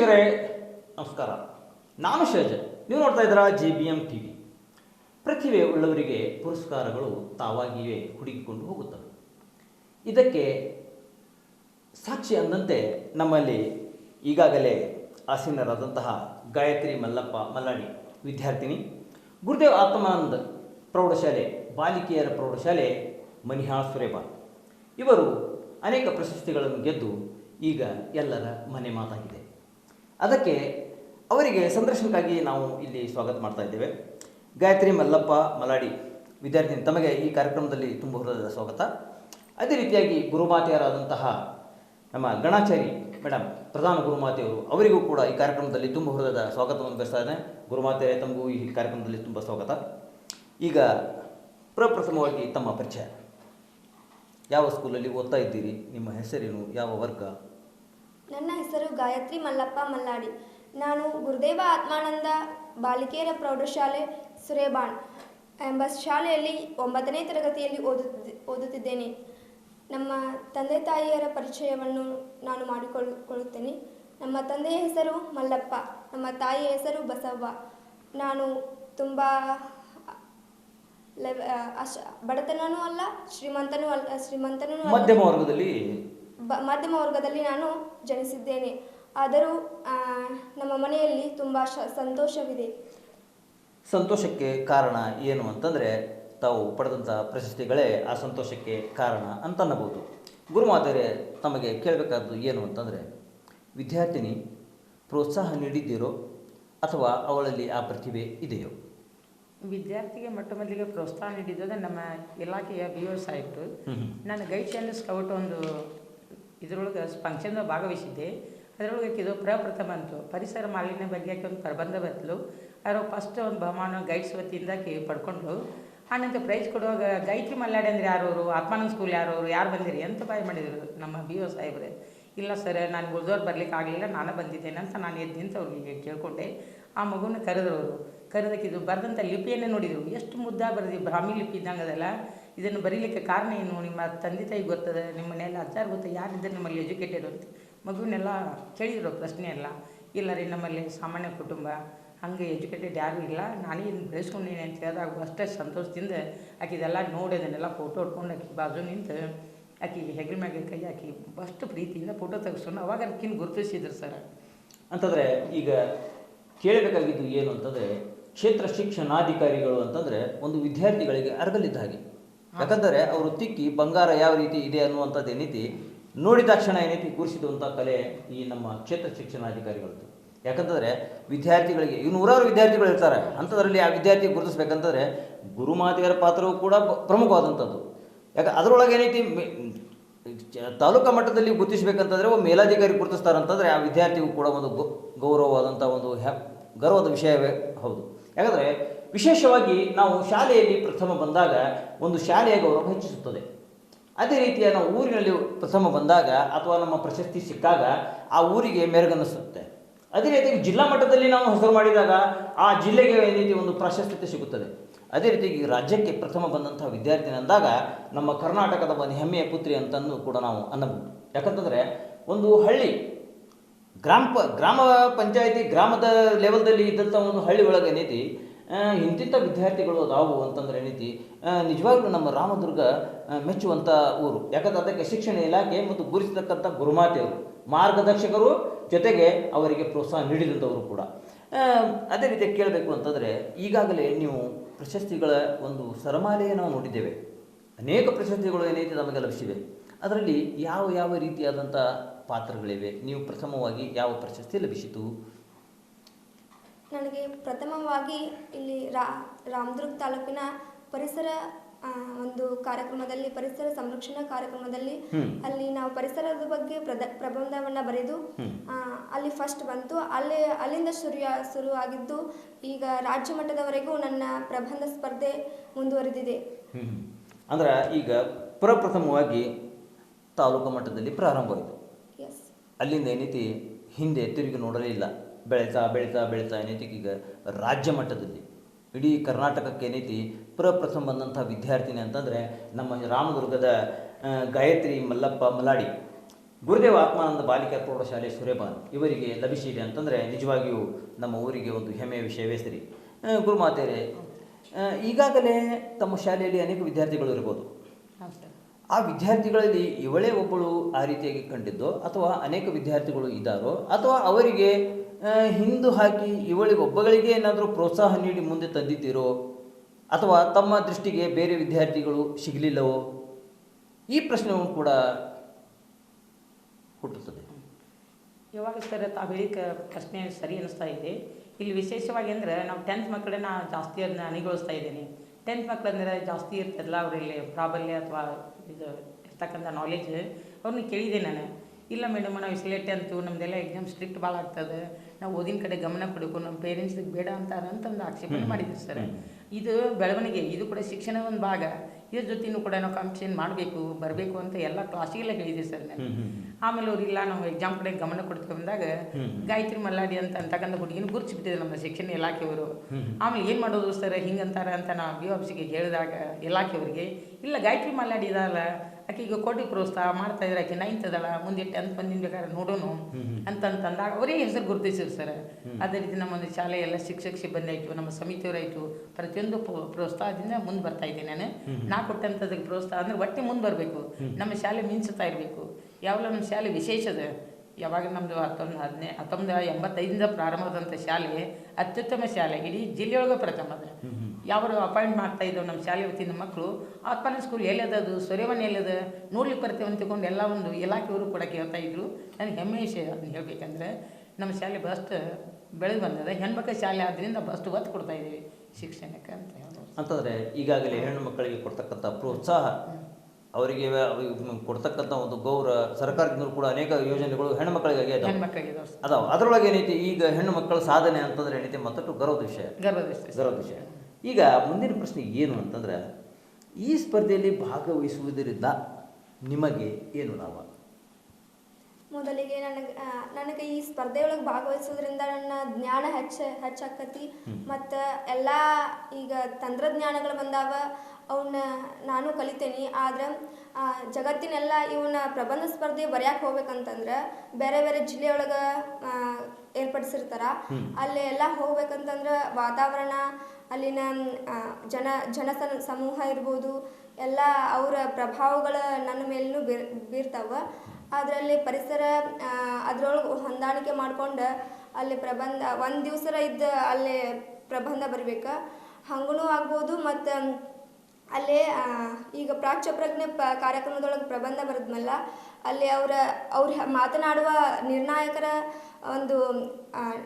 ವೀಕ್ಷಕರೇ ನಮಸ್ಕಾರ. ನಾನು ಶೈಜ ನೀವು ನೋಡ್ತಾ ಇದ್ದೀರಾ G B M T V ಪ್ರತಿಭೆ ಉಳ್ಳವರಿಗೆ ಪುರಸ್ಕಾರಗಳು ತಾವಾಗಿಯೇ ಹುಡುಕಿಕೊಂಡು ಹೋಗುತ್ತವೆ. ಇದಕ್ಕೆ ಸಾಕ್ಷಿ ಅಂದಂತೆ ನಮ್ಮಲ್ಲಿ ಈಗಾಗಲೇ ಆಸೀನರಾದಂತಹ ಗಾಯತ್ರಿ ಮಲ್ಲಪ್ಪ ಮಲ್ಲಾಡಿ ವಿದ್ಯಾರ್ಥಿನಿ, ಗುರುದೇವ್ ಆತ್ಮಾನಂದ್ ಪ್ರೌಢಶಾಲೆ, ಬಾಲಿಕೆಯರ ಪ್ರೌಢಶಾಲೆ, ಮನಿಹಾಳ್ ಸುರೇಬಾ ಇವರು ಅನೇಕ ಪ್ರಶಸ್ತಿಗಳನ್ನು ಗೆದ್ದು ಈಗ ಎಲ್ಲರ ಮನೆ ಮಾತಾಗಿದೆ. ಅದಕ್ಕೆ ಅವರಿಗೆ ಸಂದರ್ಶನಕ್ಕಾಗಿ ನಾವು ಇಲ್ಲಿ ಸ್ವಾಗತ ಮಾಡ್ತಾ ಇದ್ದೇವೆ. ಗಾಯತ್ರಿ ಮಲ್ಲಪ್ಪ ಮಲಾಡಿ ವಿದ್ಯಾರ್ಥಿನಿ, ತಮಗೆ ಈ ಕಾರ್ಯಕ್ರಮದಲ್ಲಿ ತುಂಬ ಹೃದಯದ ಸ್ವಾಗತ. ಅದೇ ರೀತಿಯಾಗಿ ಗುರುಮಾತೆಯರಾದಂತಹ ನಮ್ಮ ಗಣಾಚಾರಿ ಮೇಡಮ್ ಪ್ರಧಾನ ಗುರುಮಾತೆಯವರು ಅವರಿಗೂ ಕೂಡ ಈ ಕಾರ್ಯಕ್ರಮದಲ್ಲಿ ತುಂಬ ಹೃದಯದ ಸ್ವಾಗತವನ್ನು ಬಯಸ್ತಾ ಇದ್ದೇನೆ. ಗುರುಮಾತೆ ತಮಗೂ ಈ ಕಾರ್ಯಕ್ರಮದಲ್ಲಿ ತುಂಬ ಸ್ವಾಗತ. ಈಗ ಪ್ರಪ್ರಥಮವಾಗಿ ತಮ್ಮ ಪರಿಚಯ. ಯಾವ ಸ್ಕೂಲಲ್ಲಿ ಓದ್ತಾ ಇದ್ದೀರಿ? ನಿಮ್ಮ ಹೆಸರೇನು? ಯಾವ ವರ್ಗ? ನನ್ನ ಹೆಸರು ಗಾಯತ್ರಿ ಮಲ್ಲಪ್ಪ ಮಲ್ಲಾಡಿ. ನಾನು ಗುರುದೇವ ಆತ್ಮಾನಂದ ಬಾಲಿಕೆಯರ ಪ್ರೌಢಶಾಲೆ ಸುರೇಬಾಣ್ ಎಂಬ ಶಾಲೆಯಲ್ಲಿ ಒಂಬತ್ತನೇ ತರಗತಿಯಲ್ಲಿ ಓದುತ್ತಿದ್ದೆ ಓದುತ್ತಿದ್ದೇನೆ. ನಮ್ಮ ತಂದೆ ತಾಯಿಯರ ಪರಿಚಯವನ್ನು ನಾನು ಮಾಡಿಕೊಳ್ಳುತ್ತೇನೆ. ನಮ್ಮ ತಂದೆಯ ಹೆಸರು ಮಲ್ಲಪ್ಪ ನಮ್ಮ ತಾಯಿಯ ಹೆಸರು ಬಸವ್ವ. ನಾನು ತುಂಬ ಲೆವ ಅಶ ಬಡತನನೂ ಅಲ್ಲ ಶ್ರೀಮಂತನೂ ಅಲ್ಲ ಶ್ರೀಮಂತನೂ ಮಧ್ಯಮ ವರ್ಗದಲ್ಲಿ ಮಧ್ಯಮ ವರ್ಗದಲ್ಲಿ ನಾನು ಜನಿಸಿದ್ದೇನೆ. ಆದರೂ ನಮ್ಮ ಮನೆಯಲ್ಲಿ ತುಂಬ ಶ ಸಂತೋಷವಿದೆ. ಸಂತೋಷಕ್ಕೆ ಕಾರಣ ಏನು ಅಂತಂದರೆ ತಾವು ಪಡೆದಂಥ ಪ್ರಶಸ್ತಿಗಳೇ ಆ ಸಂತೋಷಕ್ಕೆ ಕಾರಣ ಅಂತ ಅನ್ನಬಹುದು ಗುರುಮಾತೆಯರೇ ತಮಗೆ ಕೇಳಬೇಕಾದ್ದು ಏನು ಅಂತಂದರೆ ವಿದ್ಯಾರ್ಥಿನಿ ಪ್ರೋತ್ಸಾಹ ನೀಡಿದ್ದೀರೋ ಅಥವಾ ಅವಳಲ್ಲಿ ಆ ಪ್ರತಿಭೆ ಇದೆಯೋ? ವಿದ್ಯಾರ್ಥಿಗೆ ಮೊಟ್ಟ ಮೊದಲಿಗೆ ಪ್ರೋತ್ಸಾಹ ನೀಡಿದ್ದು ನಮ್ಮ ಇಲಾಖೆಯ ಬಿ ಓ ಸಾಹೇಬರು. ನಾನು ಗೈಡ್ ಸ್ಕೌಟ್ ಒಂದು ಇದರೊಳಗೆ ಫಂಕ್ಷನ್ದಾಗ ಭಾಗವಹಿಸಿದ್ದೆ. ಅದರೊಳಗೆ ಇದು ಪ್ರಪ್ರಥಮ ಅಂತು, ಪರಿಸರ ಮಾಲಿನ್ಯ ಬಗ್ಗೆ ಒಂದು ಪ್ರಬಂಧ ಬರ್ತಲು ಅದರ ಫಸ್ಟ್ ಒಂದು ಬಹುಮಾನ ಗೈಡ್ಸ್ ವತಿಯಿಂದ ಪಡ್ಕೊಂಡು ಆನಂತರ ಪ್ರೈಸ್ ಕೊಡುವಾಗ, ಗಾಯತ್ರಿ ಮಲ್ಲಾಡಿ ಅಂದ್ರೆ ಯಾರವರು? ಆತ್ಮಾನಂದ ಸ್ಕೂಲ್ ಯಾರವರು? ಯಾರು ಬಂದಿರಿ? ಅಂತ ಬಾಯ್ ಮಾಡಿದರು ನಮ್ಮ ಬಿ ಒ ಸಾಹೇಬ್ರೆ. ಇಲ್ಲ ಸರ್ ನಾನು ಉಳ್ದವ್ರು ಬರ್ಲಿಕ್ಕೆ ಆಗಲಿಲ್ಲ, ನಾನು ಬಂದಿದ್ದೇನೆ ಅಂತ ನಾನು ಎದ್ದು ನಿಂತು ಅವ್ರಿಗೆ ಕೇಳ್ಕೊಂಡೆ. ಆ ಮಗುನ ಕರೆದ್ರು ಅವರು. ಕರೆದಕ್ಕೆ ಇದು ಬರೆದಂಥ ಲಿಪಿಯನ್ನೇ ನೋಡಿದರು. ಎಷ್ಟು ಮುದ್ದ ಬರೆದಿ, ಬ್ರಾಹ್ಮಿ ಲಿಪಿ ಇದ್ದಂಗೆ ಅದಲ್ಲ ಇದನ್ನು ಬರೀಲಿಕ್ಕೆ ಕಾರಣ ಏನು? ನಿಮ್ಮ ತಂದೆ ತಾಯಿ ಗೊತ್ತದ? ನಿಮ್ಮ ಮನೆಯಲ್ಲಿ ಅಜ್ಜಾರು ಗೊತ್ತ? ಯಾರಿದ್ದರೆ ನಿಮ್ಮಲ್ಲಿ ಎಜುಕೇಟೆಡ್ ಅಂತ? ಮಗುವನ್ನೆಲ್ಲ ಕೇಳಿದ್ರು ಪ್ರಶ್ನೆ ಎಲ್ಲ ಇಲ್ಲ ರೀ, ನಮ್ಮಲ್ಲಿ ಸಾಮಾನ್ಯ ಕುಟುಂಬ, ಹಂಗೆ ಎಜುಕೇಟೆಡ್ ಯಾರೂ ಇಲ್ಲ. ನಾನೇ ಇದನ್ನು ಬೆಳೆಸ್ಕೊಂಡೀನಿ ಅಂತ ಹೇಳಿದಾಗ ಅಷ್ಟೇ ಸಂತೋಷದಿಂದ ಆಕೆ ಇದೆಲ್ಲ ನೋಡಿ ಅದನ್ನೆಲ್ಲ ಫೋಟೋ ಹೊಡ್ಕೊಂಡು ಆಕೆ ಬಾಜು ನಿಂತು ಆಕೆಗೆ ಹೆಗಲ ಮ್ಯಾಗೆ ಕೈ ಹಾಕಿ ಅಷ್ಟು ಪ್ರೀತಿಯಿಂದ ಫೋಟೋ ತೆಗೆಸ್ಕೊಂಡು ಅವಾಗ ಅದಕ್ಕಿಂತ ಗುರುತಿಸಿದ್ರು ಸರ್ ಅಂತಂದರೆ ಈಗ ಕೇಳಬೇಕಾಗಿದ್ದು ಏನು ಅಂತಂದರೆ ಕ್ಷೇತ್ರ ಶಿಕ್ಷಣಾಧಿಕಾರಿಗಳು ಅಂತಂದರೆ ಒಂದು ವಿದ್ಯಾರ್ಥಿಗಳಿಗೆ ಅರ್ಗಲಿದ್ದ ಹಾಗೆ. ಯಾಕಂದರೆ ಅವರು ತಿಕ್ಕಿ ಬಂಗಾರ ಯಾವ ರೀತಿ ಇದೆ ಅನ್ನುವಂಥದ್ದು ಏನೈತಿ ನೋಡಿದ ತಕ್ಷಣ ಏನೈತಿ ಕೂರಿಸಿದಂಥ ಕಲೆ ಈ ನಮ್ಮ ಕ್ಷೇತ್ರ ಶಿಕ್ಷಣಾಧಿಕಾರಿಗಳದ್ದು ಯಾಕಂತಂದರೆ ವಿದ್ಯಾರ್ಥಿಗಳಿಗೆ ಇವು ನೂರಾರು ವಿದ್ಯಾರ್ಥಿಗಳು ಇರ್ತಾರೆ ಅಂಥದ್ರಲ್ಲಿ ಆ ವಿದ್ಯಾರ್ಥಿ ಗುರುತಿಸ್ಬೇಕಂತಂದರೆ ಗುರುಮಾತೆಯರ ಪಾತ್ರವು ಕೂಡ ಪ್ರಮುಖವಾದಂಥದ್ದು. ಯಾಕೆ, ಅದರೊಳಗೆ ಏನೈತಿ ತಾಲೂಕು ಮಟ್ಟದಲ್ಲಿ ಗುರುತಿಸ್ಬೇಕಂತಂದರೆ ಒಬ್ಬ ಮೇಲಾಧಿಕಾರಿ ಗುರುತಿಸ್ತಾರಂತಂದರೆ ಆ ವಿದ್ಯಾರ್ಥಿಗೂ ಕೂಡ ಒಂದು ಗೌರವವಾದಂಥ ಒಂದು ಗರ್ವದ ವಿಷಯವೇ ಹೌದು. ಯಾಕಂದರೆ ವಿಶೇಷವಾಗಿ ನಾವು ಶಾಲೆಯಲ್ಲಿ ಪ್ರಥಮ ಬಂದಾಗ ಒಂದು ಶಾಲೆಯ ಗೌರವ ಹೆಚ್ಚಿಸುತ್ತದೆ. ಅದೇ ರೀತಿಯ ನಾವು ಊರಿನಲ್ಲಿ ಪ್ರಥಮ ಬಂದಾಗ ಅಥವಾ ನಮ್ಮ ಪ್ರಶಸ್ತಿ ಸಿಕ್ಕಾಗ ಆ ಊರಿಗೆ ಮೆರುಗನ್ನಿಸುತ್ತೆ ಅದೇ ರೀತಿಯಾಗಿ ಜಿಲ್ಲಾ ಮಟ್ಟದಲ್ಲಿ ನಾವು ಹೆಸರು ಮಾಡಿದಾಗ ಆ ಜಿಲ್ಲೆಗೆ ರೀತಿ ಒಂದು ಪ್ರಾಶಸ್ತ್ಯತೆ ಸಿಗುತ್ತದೆ. ಅದೇ ರೀತಿಯಾಗಿ ರಾಜ್ಯಕ್ಕೆ ಪ್ರಥಮ ಬಂದಂತಹ ವಿದ್ಯಾರ್ಥಿನಿ ಅಂದಾಗ ನಮ್ಮ ಕರ್ನಾಟಕದ ಒಂದು ಹೆಮ್ಮೆಯ ಪುತ್ರಿ ಅಂತಂದು ಕೂಡ ನಾವು ಅನ್ನಬಹುದು. ಯಾಕಂತಂದರೆ ಒಂದು ಹಳ್ಳಿ, ಗ್ರಾಮ ಗ್ರಾಮ ಪಂಚಾಯಿತಿ, ಗ್ರಾಮದ ಲೆವೆಲ್ದಲ್ಲಿ ಇದ್ದಂಥ ಒಂದು ಹಳ್ಳಿ ಒಳಗೆ ಏನೈತಿ ಇಂತಿಂಥ ವಿದ್ಯಾರ್ಥಿಗಳು ಅದಾವು ಅಂತಂದ್ರೆ ಏನೈತಿ? ನಿಜವಾಗ್ಲೂ ನಮ್ಮ ರಾಮದುರ್ಗ ಮೆಚ್ಚುವಂಥ ಊರು. ಯಾಕಂದ್ರೆ ಅದಕ್ಕೆ ಶಿಕ್ಷಣ ಇಲಾಖೆ ಮತ್ತು ಗುರುತಿಸತಕ್ಕಂಥ ಗುರುಮಾತೆಯವರು ಮಾರ್ಗದರ್ಶಕರು ಜೊತೆಗೆ ಅವರಿಗೆ ಪ್ರೋತ್ಸಾಹ ನೀಡಿದಂಥವರು ಕೂಡ. ಅದೇ ರೀತಿ ಕೇಳಬೇಕು ಅಂತಂದರೆ ಈಗಾಗಲೇ ನೀವು ಪ್ರಶಸ್ತಿಗಳ ಒಂದು ಸರಮಾಲೆಯನ್ನು ನಾವು ನೋಡಿದ್ದೇವೆ. ಅನೇಕ ಪ್ರಶಸ್ತಿಗಳು ಏನೈತಿ ನಮಗೆ ಲಭಿಸಿವೆ ಅದರಲ್ಲಿ ಯಾವ ಯಾವ ರೀತಿಯಾದಂಥ ಪಾತ್ರಗಳಿವೆ? ನೀವು ಪ್ರಥಮವಾಗಿ ಯಾವ ಪ್ರಶಸ್ತಿ ಲಭಿಸಿತು? ನನಗೆ ಪ್ರಥಮವಾಗಿ ಇಲ್ಲಿ ರಾ ರಾಮದುರ್ಗ ತಾಲೂಕಿನ ಪರಿಸರ ಒಂದು ಕಾರ್ಯಕ್ರಮದಲ್ಲಿ ಪರಿಸರ ಸಂರಕ್ಷಣಾ ಕಾರ್ಯಕ್ರಮದಲ್ಲಿ ಅಲ್ಲಿ ನಾವು ಪರಿಸರದ ಬಗ್ಗೆ ಪ್ರಬಂಧವನ್ನು ಬರೆದು ಅಲ್ಲಿ ಫಸ್ಟ್ ಬಂತು. ಅಲ್ಲಿ ಅಲ್ಲಿಂದ ಶುರು ಶುರುವಾಗಿದ್ದು ಈಗ ರಾಜ್ಯ ಮಟ್ಟದವರೆಗೂ ನನ್ನ ಪ್ರಬಂಧ ಸ್ಪರ್ಧೆ ಮುಂದುವರೆದಿದೆ. ಅಂದ್ರೆ ಈಗ ಪ್ರಪ್ರಥಮವಾಗಿ ತಾಲೂಕು ಮಟ್ಟದಲ್ಲಿ ಪ್ರಾರಂಭವಾಯಿತು. ಅಲ್ಲಿಂದ ಏನೈತಿ ಹಿಂದೆ ತಿರುಗಿ ನೋಡಲೇ ಇಲ್ಲ. ಬೆಳೀತಾ ಬೆಳೀತಾ ಬೆಳೀತಾ ಏನೈತಿ ಈಗ ರಾಜ್ಯ ಮಟ್ಟದಲ್ಲಿ ಇಡೀ ಕರ್ನಾಟಕಕ್ಕೆ ಏನೈತಿ ಪ್ರಪ್ರಥಮ ಬಂದಂಥ ವಿದ್ಯಾರ್ಥಿನಿ ಅಂತಂದರೆ ನಮ್ಮ ರಾಮದುರ್ಗದ ಗಾಯತ್ರಿ ಮಲ್ಲಪ್ಪ ಮಲಾಡಿ ಗುರುದೇವ ಆತ್ಮಾನಂದ ಬಾಲಿಕಾ ಪ್ರೌಢಶಾಲೆ ಸುರೇಬಾನ್ ಇವರಿಗೆ ಲಭಿಸಿದೆ ಅಂತಂದರೆ ನಿಜವಾಗಿಯೂ ನಮ್ಮ ಊರಿಗೆ ಒಂದು ಹೆಮ್ಮೆಯ ವಿಷಯವೇ ಸರಿ. ಗುರುಮಾತೆಯರೇ ಈಗಾಗಲೇ ತಮ್ಮ ಶಾಲೆಯಲ್ಲಿ ಅನೇಕ ವಿದ್ಯಾರ್ಥಿಗಳು ಇರ್ಬೋದು. ಆ ವಿದ್ಯಾರ್ಥಿಗಳಲ್ಲಿ ಇವಳೇ ಒಬ್ಬಳು ಆ ರೀತಿಯಾಗಿ ಕಂಡಿದ್ದೋ ಅಥವಾ ಅನೇಕ ವಿದ್ಯಾರ್ಥಿಗಳು ಇದ್ದಾರೋ ಅಥವಾ ಅವರಿಗೆ ಹಿಂದು ಹಾಕಿ ಇವಳಿಗೆ ಒಬ್ಬಗಳಿಗೆ ಏನಾದರೂ ಪ್ರೋತ್ಸಾಹ ನೀಡಿ ಮುಂದೆ ತಂದಿದ್ದೀರೋ ಅಥವಾ ತಮ್ಮ ದೃಷ್ಟಿಗೆ ಬೇರೆ ವಿದ್ಯಾರ್ಥಿಗಳು ಸಿಗಲಿಲ್ಲವೋ, ಈ ಪ್ರಶ್ನೆಯೂ ಕೂಡ ಹುಟ್ಟುತ್ತದೆ. ಯಾವಾಗ ಸರ್ ತಾವು ಹೇಳಿದ ಪ್ರಶ್ನೆ ಸರಿ ಅನಿಸ್ತಾ ಇದೆ. ಇಲ್ಲಿ ವಿಶೇಷವಾಗಿ ಅಂದರೆ ನಾವು ಟೆಂತ್ ಮಕ್ಕಳನ್ನ ಜಾಸ್ತಿ ಅದನ್ನ ಅನಿಗೊಳಿಸ್ತಾ ಇದ್ದೀನಿ. ಟೆಂತ್ ಮಕ್ಕಳಂದ್ರೆ ಜಾಸ್ತಿ ಇರ್ತದಲ್ಲ ಅವರಲ್ಲಿ ಪ್ರಾಬಲ್ಯ ಅಥವಾ ಇದು ಇರ್ತಕ್ಕಂಥ ನಾಲೆಜ್ ಅವ್ರನ್ನ ಕೇಳಿದೆ ನಾನು. ಇಲ್ಲ ಮೇಡಮ್ ನಾವು ಇಸಲೇ ಅಂತು ನಮ್ದೆಲ್ಲ ಎಕ್ಸಾಮ್ ಸ್ಟ್ರಿಕ್ಟ್ ಭಾಳ ಆಗ್ತದೆ. ನಾವು ಓದಿನ ಕಡೆ ಗಮನ ಕೊಡಬೇಕು ನಮ್ಮ ಪೇರೆಂಟ್ಸಿಗೆ ಬೇಡ ಅಂತಾರೆ ಅಂತ ಒಂದು ಆಕ್ಷೇಪಣೆ ಮಾಡಿದ್ರು ಸರ್. ಇದು ಬೆಳವಣಿಗೆ ಇದು ಕೂಡ ಶಿಕ್ಷಣ ಒಂದು ಭಾಗ. ಇದ್ರ ಜೊತೆನೂ ಕೂಡ ನಾವು ಕಾಂಪಿಟೇಷನ್ ಮಾಡಬೇಕು ಬರಬೇಕು ಅಂತ ಎಲ್ಲ ಕ್ಲಾಸಿಗೆಲ್ಲ ಹೇಳಿದೆ ಸರ್ ನಾನು. ಆಮೇಲೆ ಅವ್ರು ಇಲ್ಲ ನಾವು ಎಕ್ಸಾಮ್ ಕಡೆ ಗಮನ ಕೊಡ್ತೀವಿ ಅಂದಾಗ ಗಾಯತ್ರಿ ಮಲ್ಲಾಡಿ ಅಂತ ಅಂತಕ್ಕಂಥ ಹುಡುಗಿನ ಗುರುತಿಸ್ಬಿಟ್ಟಿದ್ರು ನಮ್ಮ ಶಿಕ್ಷಣ ಇಲಾಖೆಯವರು. ಆಮೇಲೆ ಏನು ಮಾಡೋದು ಸರ್ ಹಿಂಗಂತಾರೆ ಅಂತ ನಾವು ಬಿ ಆಫೀಸಿಗೆ ಹೇಳಿದಾಗ ಇಲಾಖೆಯವರಿಗೆ ಇಲ್ಲ ಗಾಯತ್ರಿ ಮಲ್ಲಾಡಿ ಇದಲ್ಲ ಆಕೆ ಕೊಡಿ ಕೋಟಿ ಪ್ರೋತ್ಸಾಹ ಮಾಡ್ತಾ ಇದ್ರೆ ಆಕೆ ನೈನ್ತ್ ಅದಳ ಮುಂದೆ ಟೆಂತ್ ಬಂದಿನ ಬೇಕಾದ್ರೆ ನೋಡೋಣ ಅಂತಂತಂದಾಗ ಅವರೇ ಹೆಸರು ಗುರುತಿಸಿದ್ರು ಸರ್. ಅದೇ ರೀತಿ ನಮ್ಮ ಒಂದು ಶಾಲೆ ಎಲ್ಲ ಶಿಕ್ಷಕ ಸಿಬ್ಬಂದಿ ಆಯಿತು ನಮ್ಮ ಸಮಿತಿಯವರಾಯಿತು ಪ್ರತಿಯೊಂದು ಪ್ರೋ- ಪ್ರೋತ್ಸಾಹದಿಂದ ಮುಂದೆ ಬರ್ತಾ ಇದ್ದೀನಿ ನಾನು. ನಾ ಕೊಟ್ಟಂಥದ್ದಕ್ಕೆ ಪ್ರೋತ್ಸಾಹ ಅಂದ್ರೆ ಒಟ್ಟೆ ಮುಂದೆ ಬರಬೇಕು. ನಮ್ಮ ಶಾಲೆ ಮಿಂಚುತ್ತಾ ಇರಬೇಕು. ಯಾವಾಗ ನಮ್ಮ ಶಾಲೆ ವಿಶೇಷದ ಯಾವಾಗ ನಮ್ಮದು ಹತ್ತೊಂದು ಹದಿನೈ ಹತ್ತೊಂಬತ್ತು ಎಂಬತ್ತೈದರಿಂದ ಪ್ರಾರಂಭವಾದಂಥ ಶಾಲೆ ಅತ್ಯುತ್ತಮ ಶಾಲೆ ಇಡೀ ಜಿಲ್ಲೆಯೊಳಗೆ ಪ್ರಥಮ ಅದ. ಯಾವ ಅಪಾಯಿಂಟ್ ಮಾಡ್ತಾ ಇದ್ದವು ನಮ್ಮ ಶಾಲೆ ವತಿಯಿಂದ ಮಕ್ಕಳು ಆತ್ಮನ ಸ್ಕೂಲ್ ಎಲ್ಲದ ಅದು? ಸೂರ್ಯವನ್ ಎಲ್ಲದ? ನೋಡ್ಲಿಕ್ಕೆ ಬರ್ತೇವೆ ಅಂತ ತಿಳ್ಕೊಂಡು ಎಲ್ಲ ಒಂದು ಇಲಾಖೆಯವರು ಕೂಡ ಕೇಳ್ತಾ ಇದ್ರು. ನನಗೆ ಹೆಮ್ಮೆ ವಿಷಯ ಅದನ್ನ ಹೇಳ್ಬೇಕಂದ್ರೆ ನಮ್ಮ ಶಾಲೆ ಬಸ್ಟ್ ಬೆಳೆದು ಬಂದದ. ಹೆಣ್ಮಕ್ಳ ಶಾಲೆ ಆದ್ದರಿಂದ ಬಸ್ಟ್ ಒತ್ತು ಕೊಡ್ತಾ ಇದ್ದೀವಿ ಶಿಕ್ಷಣಕ್ಕೆ ಅಂತ ಹೇಳೋದು ಅಂತಂದರೆ ಈಗಾಗಲೇ ಹೆಣ್ಣು ಮಕ್ಕಳಿಗೆ ಕೊಡ್ತಕ್ಕಂಥ ಪ್ರೋತ್ಸಾಹ ಅವರಿಗೆ ಕೊಡ್ತಕ್ಕಂಥ ಒಂದು ಗೌರವ ಸರ್ಕಾರದಿಂದ ಕೂಡ ಅನೇಕ ಯೋಜನೆಗಳು ಹೆಣ್ಣು ಮಕ್ಕಳಿಗಾಗಿ ಅದಾವ. ಅದರೊಳಗೆ ಏನೈತಿ? ಈಗ ಹೆಣ್ಣು ಮಕ್ಕಳ ಸಾಧನೆ ಅಂತಂದ್ರೆ ಏನೈತಿ? ಮತ್ತಷ್ಟು ಗೌರವದ ವಿಷಯ. ಗರ್ವದ ವಿಷಯ. ಗೌರವದ ವಿಷಯ. ಈಗ ಮುಂದಿನ ಪ್ರಶ್ನೆ ಏನು ಅಂತಂದ್ರೆ ಈ ಸ್ಪರ್ಧೆಯಲ್ಲಿ ಭಾಗವಹಿಸುವುದರಿಂದ ನಿಮಗೆ ಏನು ಲಾಭ? ಮೊದಲಿಗೆ ನನಗೆ ನನಗೆ ಈ ಸ್ಪರ್ಧೆಯೊಳಗೆ ಭಾಗವಹಿಸೋದ್ರಿಂದ ನನ್ನ ಜ್ಞಾನ ಹೆಚ್ಚ ಹೆಚ್ಚಾಕತಿ. ಮತ್ತು ಎಲ್ಲ ಈಗ ತಂತ್ರಜ್ಞಾನಗಳು ಬಂದಾವ ಅವನ್ನ ನಾನು ಕಲಿತೇನೆ. ಆದ್ರೆ ಜಗತ್ತಿನೆಲ್ಲ ಇವನ್ನ ಪ್ರಬಂಧ ಸ್ಪರ್ಧೆ ಬರೆಯಕ್ಕೆ ಹೋಗ್ಬೇಕಂತಂದ್ರೆ ಬೇರೆ ಬೇರೆ ಜಿಲ್ಲೆಯೊಳಗೆ ಏರ್ಪಡಿಸಿರ್ತಾರ. ಅಲ್ಲಿ ಎಲ್ಲ ಹೋಗ್ಬೇಕಂತಂದ್ರೆ ವಾತಾವರಣ ಅಲ್ಲಿನ ಜನ ಜನ ಸಮ- ಸಮೂಹ ಇರ್ಬೋದು, ಎಲ್ಲ ಅವರ ಪ್ರಭಾವಗಳ ನನ್ನ ಮೇಲೂ ಬೀರ್, ಬೀರ್ತಾವ. ಅದರಲ್ಲಿ ಪರಿಸರ ಅದರೊಳಗೆ ಹೊಂದಾಣಿಕೆ ಮಾಡ್ಕೊಂಡು ಅಲ್ಲಿ ಪ್ರಬಂಧ, ಒಂದು ದಿವಸರ ಇದ್ದ ಅಲ್ಲಿ ಪ್ರಬಂಧ ಬರಬೇಕು. ಹಂಗೂ ಆಗ್ಬೋದು ಮತ್ತು ಅಲ್ಲಿ ಈಗ ಪ್ರಾಚ್ಯಪ್ರಜ್ಞೆ ಪ, ಕಾರ್ಯಕ್ರಮದೊಳಗೆ ಪ್ರಬಂಧ ಬರೆದ್ಮಲ್ಲ, ಅಲ್ಲಿ ಅವರ, ಅವ್ರು ಮಾತನಾಡುವ ನಿರ್ಣಾಯಕರ ಒಂದು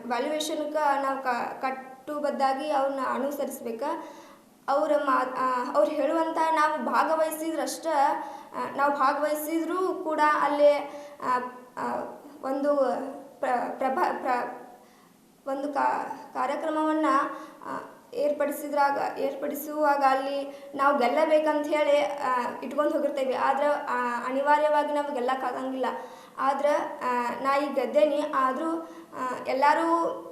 ವ್ಯಾಲ್ಯೂಯೇಷನ್ಗೆ ನಾವು ಕ ಕಟ್ಟುಬದ್ಧಾಗಿ ಅವ್ರನ್ನ ಅನುಸರಿಸ್ಬೇಕು? ಅವ್ರ ಮಾ ಅವ್ರು ಹೇಳುವಂಥ ನಾವು ಭಾಗವಹಿಸಿದ್ರಷ್ಟ ನಾವು ಭಾಗವಹಿಸಿದ್ರೂ ಕೂಡ ಅಲ್ಲಿ ಒಂದು ಪ್ರ, ಪ್ರಭ, ಪ್ರ, ಒಂದು ಕಾರ್ಯಕ್ರಮವನ್ನು ಏರ್ಪಡಿಸಿದ್ರಾಗ, ಏರ್ಪಡಿಸುವಾಗ ಅಲ್ಲಿ ನಾವು ಗೆಲ್ಲಬೇಕಂತ ಹೇಳಿ ಇಟ್ಕೊಂಡು ಹೋಗಿರ್ತೇವೆ. ಆದ್ರೆ ಅನಿವಾರ್ಯವಾಗಿ ನಾವು ಗೆಲ್ಲಕ್ಕಾಗಂಗಿಲ್ಲ. ಆದ್ರೆ ನಾ ಈಗ ಗೆದ್ದೇನಿ, ಆದರೂ ಎಲ್ಲರೂ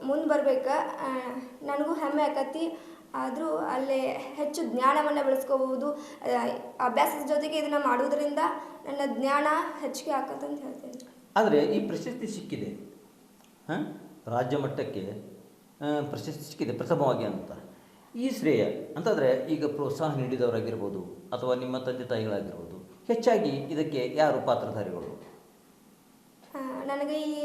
ಮುಂದೆ ಬರ್ಬೇಕು. ನನಗೂ ಹೆಮ್ಮೆ ಆಕತಿ. ಆದರೂ ಅಲ್ಲಿ ಹೆಚ್ಚು ಜ್ಞಾನವನ್ನು ಬೆಳೆಸ್ಕೋಬಹುದು ಅಭ್ಯಾಸದ ಜೊತೆಗೆ ಇದನ್ನು ಮಾಡೋದ್ರಿಂದ ನನ್ನ ಜ್ಞಾನ ಹೆಚ್ಚಿಗೆ ಆಕತ್ತಂತ ಹೇಳ್ತೇನೆ. ಆದರೆ ಈ ಪ್ರಶಸ್ತಿ ಸಿಕ್ಕಿದೆ. ಹಾಂ? ರಾಜ್ಯ ಮಟ್ಟಕ್ಕೆ ಪ್ರಶಸ್ತಿ ಸಿಕ್ಕಿದೆ ಪ್ರಥಮವಾಗಿ ಅಂತ. ಈ ಶ್ರೇಯ, ಅಂತಂದರೆ ಈಗ ಪ್ರೋತ್ಸಾಹ ನೀಡಿದವರಾಗಿರ್ಬೋದು ಅಥವಾ ನಿಮ್ಮ ತಂದೆ ತಾಯಿಗಳಾಗಿರ್ಬೋದು, ಹೆಚ್ಚಾಗಿ ಇದಕ್ಕೆ ಯಾರು ಪಾತ್ರಧಾರಿಗಳು? ನನಗೆ ಈ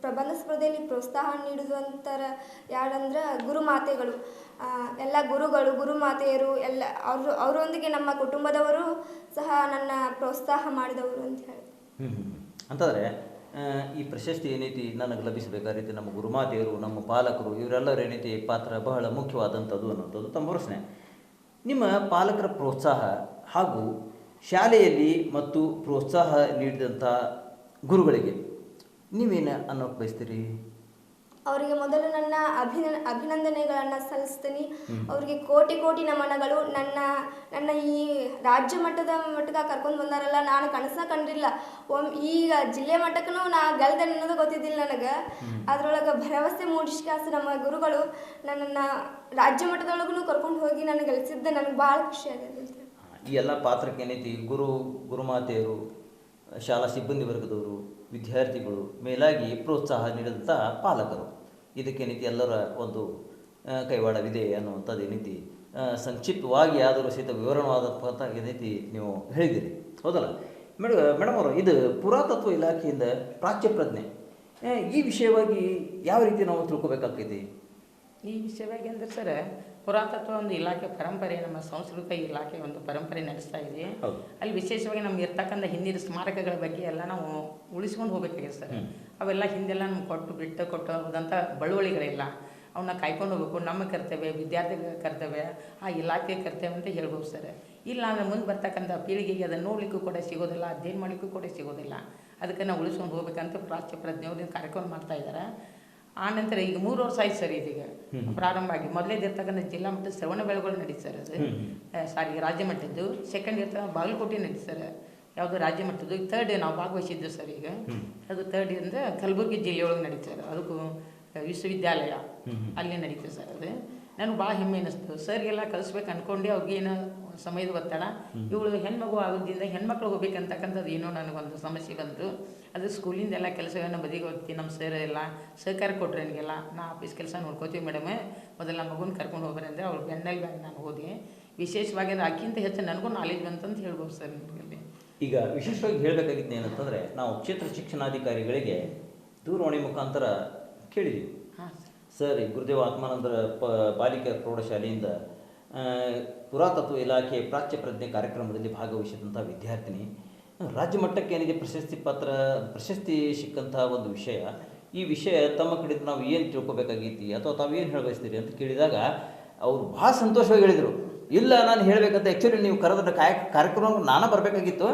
ಪ್ರಬಂಧ ಸ್ಪರ್ಧೆಯಲ್ಲಿ ಪ್ರೋತ್ಸಾಹ ನೀಡುವಂಥರ ಯಾರಂದ್ರೆ ಗುರುಮಾತೆಗಳು. ಎಲ್ಲ ಗುರುಗಳು, ಗುರುಮಾತೆಯರು, ಎಲ್ಲ, ಅವರು, ಅವರೊಂದಿಗೆ ನಮ್ಮ ಕುಟುಂಬದವರು ಸಹ ನನ್ನ ಪ್ರೋತ್ಸಾಹ ಮಾಡಿದವರು ಅಂತ ಹೇಳಿ. ಅಂತಂದರೆ ಈ ಪ್ರಶಸ್ತಿ ಏನೈತಿ ನನಗೆ ಲಭಿಸಬೇಕಾದೈತಿ ನಮ್ಮ ಗುರುಮಾತೆಯರು, ನಮ್ಮ ಪಾಲಕರು, ಇವರೆಲ್ಲರ ಏನೈತಿ ಪಾತ್ರ ಬಹಳ ಮುಖ್ಯವಾದಂಥದ್ದು ಅನ್ನೋಂಥದ್ದು ತಮ್ಮ ಪ್ರಶ್ನೆ. ನಿಮ್ಮ ಪಾಲಕರ ಪ್ರೋತ್ಸಾಹ ಹಾಗೂ ಶಾಲೆಯಲ್ಲಿ ಮತ್ತು ಪ್ರೋತ್ಸಾಹ ನೀಡಿದಂಥ ಗುರುಗಳಿಗೆ ನೀವೇನು ಅನ್ನೋಕೆ ಬಯಸ್ತೀರಿ? ಅವರಿಗೆ ಮೊದಲು ನನ್ನ ಅಭಿನ ಅಭಿನಂದನೆಗಳನ್ನು ಸಲ್ಲಿಸ್ತೀನಿ. ಅವರಿಗೆ ಕೋಟಿ ಕೋಟಿ ನಮನಗಳು. ನನ್ನ ನನ್ನ ಈ ರಾಜ್ಯ ಮಟ್ಟದ ಮಟ್ಟಕ್ಕೆ ಕರ್ಕೊಂಡು ಬಂದಾರಲ್ಲ ನಾನು ಕನಸ ಕಂಡಿಲ್ಲ. ಒಮ್ಮೆ ಈಗ ಜಿಲ್ಲೆ ಮಟ್ಟಕ್ಕೂ ನಾ ಗೆಲ್ದೆ ಅನ್ನೋದು ಗೊತ್ತಿದ್ದಿಲ್ಲ ನನಗೆ. ಅದರೊಳಗೆ ಭರವಸೆ ಮೂಡಿಸ್ಕಾಸ ನಮ್ಮ ಗುರುಗಳು ನನ್ನನ್ನು ರಾಜ್ಯ ಮಟ್ಟದೊಳಗೂ ಕರ್ಕೊಂಡು ಹೋಗಿ ನನಗೆ ಗೆಲ್ಸಿದ್ದೆ. ನನಗೆ ಭಾಳ ಖುಷಿ ಆಗಿದೆ ಈ ಎಲ್ಲ ಪಾತ್ರಕ್ಕೆ ಏನೈತಿ ಗುರು ಗುರುಮಾತೆಯರು ಶಾಲಾ ಸಿಬ್ಬಂದಿ ವರ್ಗದವರು ವಿದ್ಯಾರ್ಥಿಗಳು ಮೇಲಾಗಿ ಪ್ರೋತ್ಸಾಹ ನೀಡಿದಂಥ ಪಾಲಕರು. ಇದಕ್ಕೆ ನೀತಿ ಎಲ್ಲರ ಒಂದು ಕೈವಾಡವಿದೆ ಅನ್ನುವಂಥದ್ದು ನೀತಿ ಸಂಕ್ಷಿಪ್ತವಾಗಿ ಆದರೂ ಸಹಿತ ವಿವರಣವಾದಂಥ ಏನೈತಿ ನೀವು ಹೇಳಿದಿರಿ ಹೌದಲ್ಲ? ಮೇಡಮ್ ಮೇಡಮ್ ಅವರು, ಇದು ಪುರಾತತ್ವ ಇಲಾಖೆಯಿಂದ ಪ್ರಾಚ್ಯ ಪ್ರಜ್ಞೆ ಈ ವಿಷಯವಾಗಿ ಯಾವ ರೀತಿ ನಾವು ತಿಳ್ಕೊಬೇಕಾಗ್ತೈತಿ? ಈ ವಿಷಯವಾಗಿ ಅಂದ್ರೆ ಸರ್ ಪುರಾತತ್ವ ಒಂದು ಇಲಾಖೆ ಪರಂಪರೆ ನಮ್ಮ ಸಂಸ್ಕೃತ ಇಲಾಖೆ ಒಂದು ಪರಂಪರೆ ನಡೆಸ್ತಾ ಇದೆ. ಅಲ್ಲಿ ವಿಶೇಷವಾಗಿ ನಮ್ಗೆ ಇರ್ತಕ್ಕಂಥ ಹಿಂದಿನ ಸ್ಮಾರಕಗಳ ಬಗ್ಗೆ ಎಲ್ಲ ನಾವು ಉಳಿಸ್ಕೊಂಡು ಹೋಗ್ಬೇಕಾಗಿದೆ ಸರ್. ಅವೆಲ್ಲ ಹಿಂದೆಲ್ಲ ನಮ್ಗೆ ಕೊಟ್ಟು ಬಿಟ್ಟು ಕೊಟ್ಟು ಹೋದಂಥ ಬಳುವಳಿಗಳಿಲ್ಲ ಅವನ್ನ ಕಾಯ್ಕೊಂಡು ಹೋಗ್ಬೇಕು. ನಮ್ಮ ಕರ್ತವ್ಯ ವಿದ್ಯಾರ್ಥಿಗಳ ಕರ್ತವ್ಯ ಆ ಇಲಾಖೆ ಕರ್ತವ್ಯ ಅಂತ ಹೇಳ್ಬೋದು ಸರ್. ಇಲ್ಲ ಅಂದ್ರೆ ಮುಂದೆ ಬರ್ತಕ್ಕಂಥ ಪೀಳಿಗೆಗೆ ಅದನ್ನು ನೋಡ್ಲಿಕ್ಕೂ ಕೂಡ ಸಿಗೋದಿಲ್ಲ ಅಧ್ಯಯನ ಮಾಡಲಿಕ್ಕೂ ಕೂಡ ಸಿಗೋದಿಲ್ಲ. ಅದಕ್ಕೆ ನಾವು ಉಳಿಸ್ಕೊಂಡು ಹೋಗ್ಬೇಕಂತ ಪ್ರಾಚ್ಯ ಪ್ರಜ್ಞೆಯವರು ಕಾರ್ಯಕ್ರಮ ಮಾಡ್ತಾ ಇದ್ದಾರೆ ಆ ನಂತರ ಈಗ ಮೂರು ವರ್ಷ ಆಯ್ತು ಸರ್ ಇದೀಗ. ಪ್ರಾರಂಭ ಆಗಿ ಮೊದಲೇದಿರ್ತಕ್ಕಂಥ ಜಿಲ್ಲಾ ಮಟ್ಟದ ಶ್ರವಣ ಬೆಳಗೊಳ ನಡೀತು ಸರ್ ಅದು. ಸಾರಿ ರಾಜ್ಯ ಮಟ್ಟದ್ದು. ಸೆಕೆಂಡ್ ಇರ್ತಕ್ಕ ಬಾಗಲಕೋಟೆ ನಡೀತು ಸರ್. ಯಾವುದು ರಾಜ್ಯ ಮಟ್ಟದ್ದು. ಈಗ ಥರ್ಡ್ ನಾವು ಭಾಗವಹಿಸಿದ್ದು ಸರ್ ಈಗ. ಅದು ಥರ್ಡ್ ಇಂದ ಕಲಬುರಗಿ ಜಿಲ್ಲೆಯೊಳಗೆ ನಡೀತು ಸರ್. ಅದಕ್ಕೂ ವಿಶ್ವವಿದ್ಯಾಲಯ ಅಲ್ಲಿ ನಡೀತದೆ ಸರ್ ಅದು. ನನಗೆ ಭಾಳ ಹೆಮ್ಮೆ ಅನ್ನಿಸ್ತು. ಸರ್ಗೆಲ್ಲ ಕಲಿಸ್ಬೇಕು ಅನ್ಕೊಂಡೆ ಅವ್ರಿಗೇನು ಸಮಯದ ಒತ್ತಡ. ಇವಳು ಹೆಣ್ಮಗು ಆಗೋದ್ರಿಂದ ಹೆಣ್ಮಕ್ಳು ಹೋಗ್ಬೇಕಂತಕ್ಕಂಥದ್ದು ಏನೋ ನನಗೊಂದು ಸಮಸ್ಯೆ ಬಂತು. ಅದು ಸ್ಕೂಲಿಂದ ಎಲ್ಲ ಕೆಲಸಗಳನ್ನ ಬದಿಗೆ ಹೋಗ್ತೀನಿ ನಮ್ಮ ಸರ್ ಎಲ್ಲ. ಸಹಕಾರ ಕೊಟ್ಟರೆ ನನಗೆಲ್ಲ. ನಾ ಆಫೀಸ್ ಕೆಲಸ ನೋಡ್ಕೋತೀವಿ ಮೇಡಮ್. ಮೊದಲು ನಮ್ಮ ಮಗುನ ಕರ್ಕೊಂಡು ಹೋಗ್ರಿ ಅಂದರೆ ಅವ್ಳು ಬೆನ್ನಲ್ಲಿ ಬ್ಯಾಗ್ ನಾನು ಹೋದೆ ವಿಶೇಷವಾಗಿ ಅಂದರೆ ಅಕ್ಕಿಂತ ಹೆಚ್ಚು ನನಗೂ ನಾಲೆಜ್ ಬಂತಂತ ಹೇಳ್ಬೋದು ಸರ್ ನಿಮಗೆ ಈಗ ವಿಶೇಷವಾಗಿ ಹೇಳಬೇಕಾಗಿದ್ದು ಏನಂತಂದರೆ ನಾವು ಕ್ಷೇತ್ರ ಶಿಕ್ಷಣಾಧಿಕಾರಿಗಳಿಗೆ ದೂರವಾಣಿ ಮುಖಾಂತರ ಕೇಳಿದ್ದೀವಿ ಹಾಂ ಸರ್ ಈ ಗುರುದೇವ ಆತ್ಮಾನಂದರ ಪ ಬಾಲಿಕಾ ಪ್ರೌಢಶಾಲೆಯಿಂದ ಪುರಾತತ್ವ ಇಲಾಖೆ ಪ್ರಾಚ್ಯ ಪ್ರಜ್ಞೆ ಕಾರ್ಯಕ್ರಮದಲ್ಲಿ ಭಾಗವಹಿಸಿದಂಥ ವಿದ್ಯಾರ್ಥಿನಿ, ರಾಜ್ಯ ಮಟ್ಟಕ್ಕೆ ಏನಿದೆ ಪ್ರಶಸ್ತಿ ಪತ್ರ, ಪ್ರಶಸ್ತಿ ಸಿಕ್ಕಂತಹ ಒಂದು ವಿಷಯ. ಈ ವಿಷಯ ತಮ್ಮ ಕಡೆಯಿಂದ ನಾವು ಏನು ತಿಳ್ಕೊಬೇಕಾಗೈತಿ ಅಥವಾ ತಾವು ಏನು ಹೇಳಬಯಸ್ತೀರಿ ಅಂತ ಕೇಳಿದಾಗ ಅವರು ಭಾಳ ಸಂತೋಷವಾಗಿ ಹೇಳಿದರು. ಇಲ್ಲ, ನಾನು ಹೇಳಬೇಕಂತ ಆ್ಯಕ್ಚುಲಿ ನೀವು ಕರೆದ ಕಾಯ ಕಾರ್ಯಕ್ರಮ ನಾನು ಬರಬೇಕಾಗಿತ್ತು.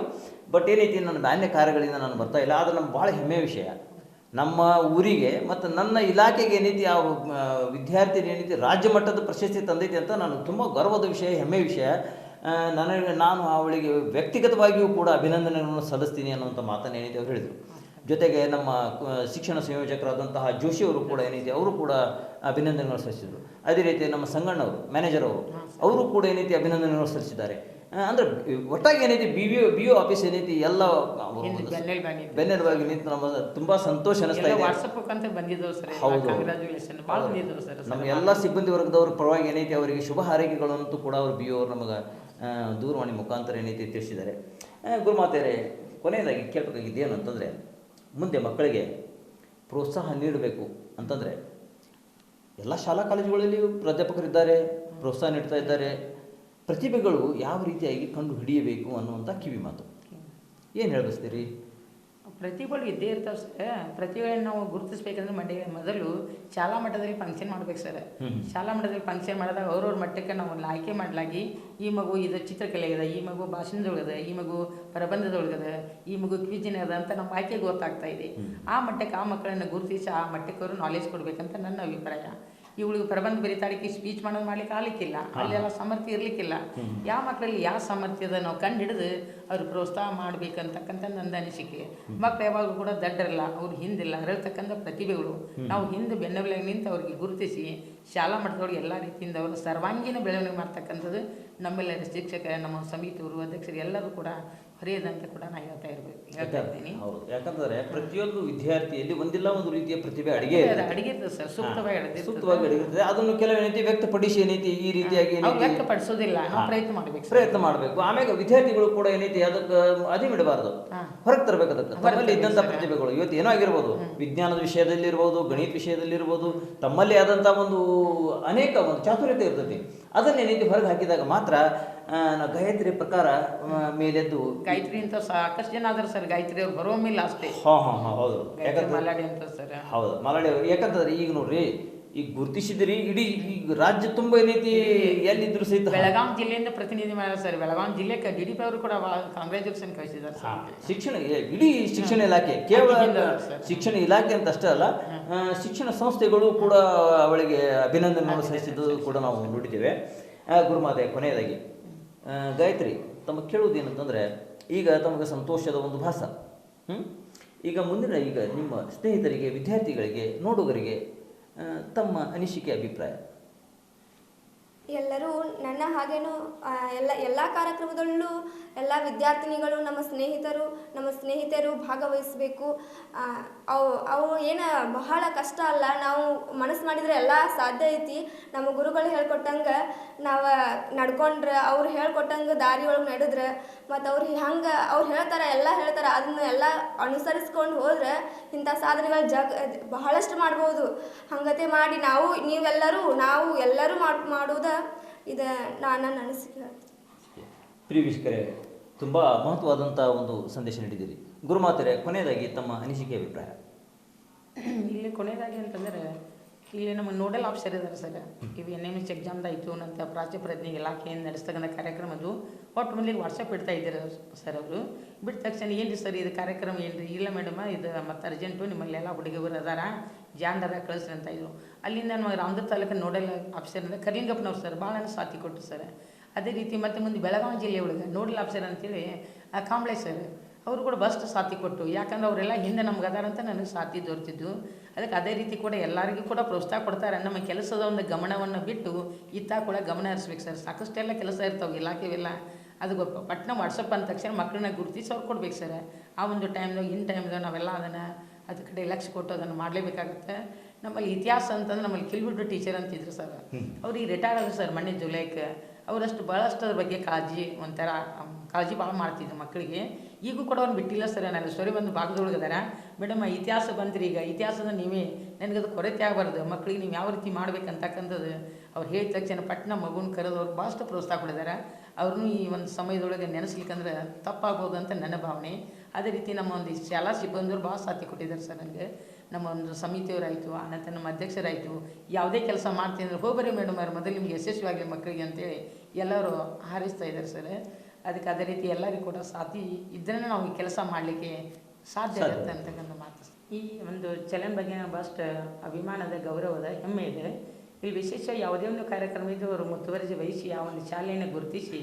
ಬಟ್ ಏನೈತಿ, ನನ್ನ ಮಾನ್ಯ ಕಾರ್ಯಗಳಿಂದ ನಾನು ಬರ್ತಾ ಇಲ್ಲ. ಆದರೆ ನಮ್ಗೆ ಭಾಳ ಹೆಮ್ಮೆಯ ವಿಷಯ. ನಮ್ಮ ಊರಿಗೆ ಮತ್ತು ನನ್ನ ಇಲಾಖೆಗೆ ಏನೈತಿ ಆ ವಿದ್ಯಾರ್ಥಿ ವಿದ್ಯಾರ್ಥಿನಿ ಏನೈತಿ ರಾಜ್ಯ ಮಟ್ಟದ ಪ್ರಶಸ್ತಿ ತಂದೈತಿ ಅಂತ ನಾನು ತುಂಬ ಗರ್ವದ ವಿಷಯ ಹೆಮ್ಮೆ ವಿಷಯ. ನನಗೆ ನಾನು ಅವಳಿಗೆ ವ್ಯಕ್ತಿಗತವಾಗಿಯೂ ಕೂಡ ಅಭಿನಂದನೆಗಳನ್ನು ಸಲ್ಲಿಸ್ತೀನಿ ಅನ್ನುವಂಥ ಮಾತನ್ನು ಏನೈತಿ ಅವ್ರು ಹೇಳಿದರು. ಜೊತೆಗೆ ನಮ್ಮ ಶಿಕ್ಷಣ ಸಂಯೋಜಕರಾದಂತಹ ಜೋಶಿಯವರು ಕೂಡ ಏನೈತಿ ಅವರು ಕೂಡ ಅಭಿನಂದನೆಗಳು ಸಲ್ಲಿಸಿದರು. ಅದೇ ರೀತಿ ನಮ್ಮ ಸಂಗಣ್ಣವರು ಮ್ಯಾನೇಜರ್ ಅವರು ಅವರು ಕೂಡ ಏನೈತಿ ಅಭಿನಂದನೆಗಳು ಸಲ್ಲಿಸಿದ್ದಾರೆ. ಅಂದ್ರೆ ಒಟ್ಟಾಗಿ ಏನೈತಿ B V B O office ಏನೈತಿ ಎಲ್ಲ ಬೆನ್ನೆಲುಬಾಗಿ ನಿಂತು ನಮ್ಮ ತುಂಬಾ ಸಂತೋಷ ಅನಿಸ್ತಾ ಇದೆ. ವಾಟ್ಸಪ್ ಮುಖಾಂತರ ಬಂದಿದ್ದವು ಸರ್ ಹೌದು. ಭಾಳ ಬಂದಿದ್ದವು ಸರ್ ನಮ್ಮ ಎಲ್ಲ ಸಿಬ್ಬಂದಿ ವರ್ಗದವ್ರ ಪರವಾಗಿ ಏನೈತಿ ಅವರಿಗೆ ಶುಭ ಹಾರೈಕೆಗಳಂತೂ ಕೂಡ ಅವರು ಬಿ ಅವರು ನಮಗೆ ದೂರವಾಣಿ ಮುಖಾಂತರ ಏನೈತಿ ತಿಳಿಸಿದ್ದಾರೆ. ಗುರುಮಾತೆಯರೇ ಕೊನೆಯದಾಗಿ ಕೇಳಬೇಕಾಗಿದ್ದು ಏನು ಅಂತಂದರೆ ಮುಂದೆ ಮಕ್ಕಳಿಗೆ ಪ್ರೋತ್ಸಾಹ ನೀಡಬೇಕು ಅಂತಂದರೆ ಎಲ್ಲ ಶಾಲಾ ಕಾಲೇಜುಗಳಲ್ಲಿ ಪ್ರಾಧ್ಯಾಪಕರಿದ್ದಾರೆ ಪ್ರೋತ್ಸಾಹ ನೀಡ್ತಾ ಇದ್ದಾರೆ. ಪ್ರತಿಭೆಗಳು ಯಾವ ರೀತಿಯಾಗಿ ಕಂಡು ಹಿಡಿಯಬೇಕು ಅನ್ನುವಂಥ ಕಿವಿ ಮಾತು. ಏನು ಹೇಳಿಸ್ತೀರಿ ಪ್ರತಿಭೆಗಳು ಇದ್ದೇ ಇರ್ತಾವೆ ಸರ್. ಪ್ರತಿಭೆಗಳನ್ನ ನಾವು ಗುರುತಿಸ್ಬೇಕಂದ್ರೆ ಮಂಡ್ಯ ಮೊದಲು ಶಾಲಾ ಮಟ್ಟದಲ್ಲಿ ಫಂಕ್ಷನ್ ಮಾಡ್ಬೇಕು ಸರ್. ಶಾಲಾ ಮಟ್ಟದಲ್ಲಿ ಫಂಕ್ಷನ್ ಮಾಡಿದಾಗ ಅವ್ರವ್ರ ಮಟ್ಟಕ್ಕೆ ನಾವು ಒಂದು ಆಯ್ಕೆ ಮಾಡಲಾಗಿ ಈ ಮಗು ಇದು ಚಿತ್ರಕಲೆ ಇದೆ ಈ ಮಗು ಭಾಷಣದೊಳಗದ ಈ ಮಗು ಪ್ರಬಂಧದೊಳಗದ ಈ ಮಗು ಕ್ವಿಜಿನ ಅದ ಅಂತ ನಮ್ಮ ಆಯ್ಕೆ ಗೊತ್ತಾಗ್ತಾ ಇದೆ. ಆ ಮಟ್ಟಕ್ಕೆ ಆ ಮಕ್ಕಳನ್ನು ಗುರುತಿಸಿ ಆ ಮಟ್ಟಕ್ಕೆ ಅವರು ನಾಲೆಜ್ ಕೊಡಬೇಕಂತ ನನ್ನ ಅಭಿಪ್ರಾಯ. ಇವಳಿಗೆ ಪ್ರಬಂಧ ಬರೀತಾಳಿಕೆ ಸ್ಪೀಚ್ ಮಾಡೋದು ಮಾಡ್ಲಿಕ್ಕೆ ಆಗ್ಲಿಕ್ಕಿಲ್ಲ. ಅಲ್ಲೆಲ್ಲ ಸಾಮರ್ಥ್ಯ ಇರಲಿಕ್ಕಿಲ್ಲ. ಯಾವ ಮಕ್ಕಳಲ್ಲಿ ಯಾವ ಸಾಮರ್ಥ್ಯದ ನಾವು ಕಂಡು ಹಿಡಿದು ಅವ್ರು ಪ್ರೋತ್ಸಾಹ ಮಾಡ್ಬೇಕಂತಕ್ಕಂಥ ನಂದು ಅನಿಸಿಕೆ ಮಕ್ಳು ಯಾವಾಗಲೂ ಕೂಡ ದಡ್ಡರಲ್ಲ ಅವ್ರು ಹಿಂದಿಲ್ಲ ಅರಳ್ತಕ್ಕಂಥ ಪ್ರತಿಭೆಗಳು. ನಾವು ಹಿಂದೆ ಬೆನ್ನೆಬಲಾಗಿ ನಿಂತು ಅವ್ರಿಗೆ ಗುರುತಿಸಿ ಶಾಲಾ ಮಟ್ಟದೊಳಗೆ ಎಲ್ಲ ರೀತಿಯಿಂದ ಅವರು ಸರ್ವಾಂಗೀಣ ಬೆಳವಣಿಗೆ ಮಾಡ್ತಕ್ಕಂಥದ್ದು ನಮ್ಮೆಲ್ಲರ ಶಿಕ್ಷಕ ನಮ್ಮ ಸಮಿತಿಯವರು ಅಧ್ಯಕ್ಷರು ಎಲ್ಲರೂ ಕೂಡ ಹೊರೆಯದಂತೆ ಕೂಡ ನಾನು ಹೇಳ್ತಾ ಇರ್ಬೇಕು ಹೇಳ್ತಾ ಇದ್ದೀನಿ ಹೌದು. ಯಾಕಂದ್ರೆ ಪ್ರತಿಯೊಂದು ವಿದ್ಯಾರ್ಥಿಯಲ್ಲಿ ಒಂದಿಲ್ಲ ಒಂದು ರೀತಿಯ ಪ್ರತಿಭೆ ಅಡಿಗೆ ಅಡಿಗೆ ಸರ್. ಸೂಕ್ತವಾಗಿ ಅಡಿಗೆ ಸೂಕ್ತವಾಗಿ ಅಡಿಗಿರ್ತದೆ ಅದನ್ನು ಕೆಲವು ಏನೈತಿ ವ್ಯಕ್ತಪಡಿಸಿ ಏನೈತಿ ಈ ರೀತಿಯಾಗಿ ವ್ಯಕ್ತಪಡಿಸೋದಿಲ್ಲ. ಪ್ರಯತ್ನ ಮಾಡಬೇಕು ಪ್ರಯತ್ನ ಮಾಡಬೇಕು. ಆಮೇಲೆ ವಿದ್ಯಾರ್ಥಿಗಳು ಕೂಡ ಏನೈತಿ ಅದಕ್ಕೆ ಅದಿ ಬಿಡಬಾರ್ದು ಹಾ. ಹೊರಗೆ ತರಬೇಕು ಅದಕ್ಕೆ. ತಮ್ಮಲ್ಲಿ ಇದ್ದಂಥ ಪ್ರತಿಭೆಗಳು. ಇವತ್ತು ಏನೋ ಆಗಿರ್ಬೋದು. ವಿಜ್ಞಾನದ ವಿಷಯದಲ್ಲಿ ಇರ್ಬೋದು ಗಣಿತ ವಿಷಯದಲ್ಲಿ ಇರ್ಬೋದು ತಮ್ಮಲ್ಲಿ ಆದಂತ ಒಂದು ಅನೇಕ ಒಂದು ಚಾತುರ್ಯತೆ ಇರ್ತದೆ ಅದನ್ನ ಏನೈತಿ ಹೊರಗೆ ಹಾಕಿದಾಗ ಮಾತ್ರ ಗಾಯತ್ರಿ ಪ್ರಕಾರ ಮೇಲೆದ್ದು ಗಾಯತ್ರಿ ಅಂತ ಸಾಕಷ್ಟು ಜನ ಆದ್ರೆ ಸರ್. ಗಾಯತ್ರಿ ಅವ್ರು ಬರೋಮಿಲ್ಲ ಅಷ್ಟೇ. ಹಾ ಹಾ ಹಾ ಹೌದು. ಮಲಾಡಿ ಯಾಕಂದ್ರೆ ಮಲ್ಲಾಡಿ ಅಂತ ಸರ್. ಹೌದು ಮಲಾಡಿ ಅವರು. ಯಾಕಂತಂದ್ರೆ ಈಗ ನೋಡ್ರಿ ಈಗ ಗುರುತಿಸಿದ್ರಿ ಇಡೀ ಈಗ ರಾಜ್ಯ ತುಂಬ ಏನೈತಿ ಎಲ್ಲಿದ್ರು ಸಹಿತ. ಬೆಳಗಾಂ ಜಿಲ್ಲೆಯಿಂದ ಪ್ರತಿನಿಧಿ ಮಾಡ್ಯಾರ ಸರ್. ಬೆಳಗಾಂ ಜಿಲ್ಲೆ ಡಿ ಡಿ ಪಿ ಅವರು ಕೂಡ ಕಾಂಗ್ರೆಸ್ ಕಳಿಸಿದ್ದಾರೆ ಶಿಕ್ಷಣ ಇಡೀ ಶಿಕ್ಷಣ ಇಲಾಖೆ ಕೇವಲ ಶಿಕ್ಷಣ ಇಲಾಖೆ ಅಂತ ಅಷ್ಟೇ ಅಲ್ಲ ಶಿಕ್ಷಣ ಸಂಸ್ಥೆಗಳು ಕೂಡ ಅವಳಿಗೆ ಅಭಿನಂದನೆ ಸಲ್ಲಿಸಿದ್ದು ಕೂಡ ನಾವು ನೋಡಿದ್ದೇವೆ. ಗುರುಮಾತೆ ಕೊನೆಯದಾಗಿ. ಗಾಯತ್ರಿ ತಮ್ಮ ಕೇಳುವುದೇನಂತಂದ್ರೆ ಈಗ ತಮಗೆ ಸಂತೋಷದ ಒಂದು ಭಾಸ? ಈಗ ಮುಂದಿನ ಈಗ ನಿಮ್ಮ ಸ್ನೇಹಿತರಿಗೆ, ವಿದ್ಯಾರ್ಥಿಗಳಿಗೆ, ನೋಡುಗರಿಗೆ ತಮ್ಮ ಅನಿಸಿಕೆ, ಅಭಿಪ್ರಾಯ ಎಲ್ಲರೂ ನನ್ನ ಹಾಗೇನೂ ಎಲ್ಲ ಎಲ್ಲ ಕಾರ್ಯಕ್ರಮದಲ್ಲೂ ಎಲ್ಲ ವಿದ್ಯಾರ್ಥಿನಿಗಳು ನಮ್ಮ ಸ್ನೇಹಿತರು ನಮ್ಮ ಸ್ನೇಹಿತರು ಭಾಗವಹಿಸಬೇಕು. ಅವು ಅವು ಏನು ಬಹಳ ಕಷ್ಟ ಅಲ್ಲ. ನಾವು ಮನಸ್ಸು ಮಾಡಿದರೆ ಎಲ್ಲ ಸಾಧ್ಯ ಐತಿ. ನಮ್ಮ ಗುರುಗಳು ಹೇಳ್ಕೊಟ್ಟಂಗೆ ನಾವು ನಡ್ಕೊಂಡ್ರೆ, ಅವ್ರು ಹೇಳ್ಕೊಟ್ಟಂಗೆ ದಾರಿ ಒಳಗೆ ನಡೆದ್ರೆ. ಮತ್ತು ಅವ್ರು ಹಂಗೆ, ಅವ್ರು ಹೇಳ್ತಾರೆ, ಎಲ್ಲ ಹೇಳ್ತಾರೆ. ಅದನ್ನ ಎಲ್ಲ ಅನುಸರಿಸ್ಕೊಂಡು ಹೋದ್ರೆ ಇಂಥ ಸಾಧನೆಗಳು ಜಗ, ಬಹಳಷ್ಟು ಮಾಡ್ಬೋದು. ಹಂಗತೆ ಮಾಡಿ ನಾವು, ನೀವೆಲ್ಲರೂ, ನಾವು ಎಲ್ಲರೂ ಮಾಡ್, ಮಾಡೋದ ಇದು ನಾನು ನನ್ನ ಅನಿಸಿಕೆ ಹೇಳ್ತೀನಿ ಪ್ರಿಯ ವೀಕ್ಷಕರೇ ತುಂಬ ಮಹತ್ವವಾದಂಥ ಒಂದು ಸಂದೇಶ ನೀಡಿದ್ದೀರಿ. ಗುರುಮಾತರೆ ಕೊನೆಯದಾಗಿ ತಮ್ಮ ಅನಿಸಿಕೆ ಅಭಿಪ್ರಾಯ. ಇಲ್ಲಿ ಕೊನೆಯದಾಗಿ ಅಂತಂದರೆ ಇಲ್ಲಿ ನಮಗೆ ನೋಡಲ್ ಆಫೀಸರ್ ಇದ್ದಾರೆ ಸರ್. ಇವು ಎನ್ ಎಂ ಎಸ್ ಎಕ್ಸಾಮ್ದಾಯಿತು ನಂತರ ಪ್ರಾಚ್ಯ ಪ್ರಜ್ಞೆ ಇಲಾಖೆಯಿಂದ ನಡೆಸ್ತಕ್ಕಂಥ ಕಾರ್ಯಕ್ರಮದ್ದು ಒಟ್ಟು ಮಂದಿಗೆ ವಾಟ್ಸಪ್ ಇಡ್ತಾ ಇದ್ದಾರೆ ಸರ್ ಅವರು. ಬಿಟ್ಟ ತಕ್ಷಣ ಏನು ಸರ್ ಇದು ಕಾರ್ಯಕ್ರಮ ಏನು ರೀ ಇಲ್ಲ ಮೇಡಮ ಇದು ಮತ್ತು ಅರ್ಜೆಂಟು ನಿಮ್ಮಲ್ಲೆಲ್ಲ ಹುಡುಗಿಯವರು ಅದಾರ ಜಾನ್ದಾರ ಕಳಿಸ್ರಿ ಅಂತ ಇದ್ರು. ಅಲ್ಲಿಂದ ನಮಗೆ ರಾಮದುರ್ಗ ತಾಲೂಕಿನ ನೋಡಲ್ ಆಫೀಸರ್ ಅಂದರೆ ಕರ್ಲಿಂಗಪ್ಪನವ್ರು ಸರ್ ಭಾಳ ಸಾಥಿ ಕೊಟ್ಟರು ಸರ್. ಅದೇ ರೀತಿ ಮತ್ತೆ ಮುಂದೆ ಬೆಳಗಾವಿ ಜಿಲ್ಲೆ ಒಳಗೆ ನೋಡಲ್ ಆಫೀಸರ್ ಅಂತೇಳಿ ಕಾಂಬ್ಳೆ ಸರ್. ಅವರು ಕೂಡ ಬಸ್ಟ್ ಸಾಥಿ ಕೊಟ್ಟು ಯಾಕಂದ್ರೆ ಅವರೆಲ್ಲ ಹಿಂದೆ ನಮ್ಗೆ ಅದಾರಂತ ನನಗೆ ಸಾಥಿ ದೊರೆತಿದ್ದು. ಅದಕ್ಕೆ ಅದೇ ರೀತಿ ಕೂಡ ಎಲ್ಲರಿಗೂ ಕೂಡ ಪ್ರೋತ್ಸಾಹ ಕೊಡ್ತಾರೆ. ನಮ್ಮ ಕೆಲಸದ ಒಂದು ಗಮನವನ್ನು ಬಿಟ್ಟು ಇತ್ತ ಕೂಡ ಗಮನ ಹರಿಸ್ಬೇಕು ಸರ್. ಸಾಕಷ್ಟೆಲ್ಲ ಕೆಲಸ ಇರ್ತಾವೆ ಇಲಾಖೆವೆಲ್ಲ. ಅದು ಪಟ್ನ ವಾಟ್ಸಪ್ ಅಂದ ತಕ್ಷಣ ಮಕ್ಕಳನ್ನ ಗುರುತಿಸಿ ಅವ್ರು ಕೊಡ್ಬೇಕು ಸರ್. ಆ ಒಂದು ಟೈಮ್ದಾಗ ಇನ್ ಟೈಮ್ದಾಗ ನಾವೆಲ್ಲ ಅದನ್ನು ಅದ್ರ ಕಡೆ ಲಕ್ಷ ಕೊಟ್ಟು ಅದನ್ನು ಮಾಡಲೇಬೇಕಾಗುತ್ತೆ. ನಮ್ಮಲ್ಲಿ ಇತಿಹಾಸ ಅಂತಂದ್ರೆ ನಮ್ಮಲ್ಲಿ ಕಿಲ್ಬಿಟ್ಟು ಟೀಚರ್ ಅಂತಿದ್ರು ಸರ್. ಅವ್ರಿಗೆ ರಿಟೈರ್ ಆದ್ರು ಸರ್ ಮಣ್ಣಿನ ಜುಲೈಕ್ಕೆ ಅವರಷ್ಟು ಭಾಳಷ್ಟು ಅದ್ರ ಬಗ್ಗೆ ಕಾಳಜಿ ಒಂಥರ ಕಾಳಜಿ ಭಾಳ ಮಾಡ್ತಿದ್ರು ಮಕ್ಕಳಿಗೆ. ಈಗೂ ಕೂಡ ಅವ್ನು ಬಿಟ್ಟಿಲ್ಲ ಸರ್, ನಾನು ಸ್ಟೋರಿ ಬಂದು ಭಾಗದೊಳಗೆ ಅದಾರ ಮೇಡಮ್ ಇತಿಹಾಸ ಬಂದ್ರಿ ಈಗ ಇತಿಹಾಸದ ನೀವೇ ನನಗದು ಕೊರತೆ ಆಗಬಾರ್ದು. ಮಕ್ಕಳಿಗೆ ನೀವು ಯಾವ ರೀತಿ ಮಾಡ್ಬೇಕಂತಕ್ಕಂಥದ್ದು ಅವ್ರು ಹೇಳಿದ ತಕ್ಷಣ ಪಟ್ಟಣ ಮಗುನ ಕರೆದು ಅವ್ರು ಭಾಳಷ್ಟು ಪ್ರೋತ್ಸಾಹ ಕೊಡಿದ್ದಾರೆ ಅವ್ರನ್ನೂ ಈ ಒಂದು ಸಮಯದೊಳಗೆ ನೆನೆಸ್ಲಿಕ್ಕಂದ್ರೆ ತಪ್ಪಾಗ್ಬೋದು ಅಂತ ನನ್ನ ಭಾವನೆ. ಅದೇ ರೀತಿ ನಮ್ಮ ಒಂದು ಶಾಲಾ ಸಿಬ್ಬಂದಿಯವರು ಭಾಳ ಸಾಥಿ ಕೊಟ್ಟಿದ್ದಾರೆ ಸರ್ ನನಗೆ. ನಮ್ಮ ಒಂದು ಸಮಿತಿಯವರಾಯಿತು ಆನಂತರ ನಮ್ಮ ಅಧ್ಯಕ್ಷರಾಯಿತು, ಯಾವುದೇ ಕೆಲಸ ಮಾಡ್ತೀನಿ ಅಂದರೆ ಹೋಗ್ಬರಿ ಮೇಡಮ್ ಅವ್ರ, ಮೊದಲು ನಿಮ್ಗೆ ಯಶಸ್ವಿಯಾಗಲಿ ಮಕ್ಕಳಿಗೆ ಅಂತೇಳಿ ಎಲ್ಲರೂ ಹಾರೈಸ್ತಾ ಇದ್ದಾರೆ ಸರ್. ಅದಕ್ಕೆ ಅದೇ ರೀತಿ ಎಲ್ಲರಿಗೂ ಕೂಡ ಸಾಧ್ಯ ಇದ್ದರೆ ನಾವು ಈ ಕೆಲಸ ಮಾಡಲಿಕ್ಕೆ ಸಾಧ್ಯ. ಆಗುತ್ತೆ ಅಂತಕ್ಕಂಥ ಮಾತು. ಈ ಒಂದು ಚಲನ್ ಬಗ್ಗೆ ನಾವು ಭಾಳಷ್ಟು ಅಭಿಮಾನದ ಗೌರವದ ಹೆಮ್ಮೆ ಇದೆ. ಇಲ್ಲಿ ವಿಶೇಷ ಯಾವುದೇ ಒಂದು ಕಾರ್ಯಕ್ರಮ ಇದ್ದು ಅವರು ಮುತುವರ್ಜಿ ವಹಿಸಿ ಆ ಒಂದು ಶಾಲೆಯನ್ನು ಗುರುತಿಸಿ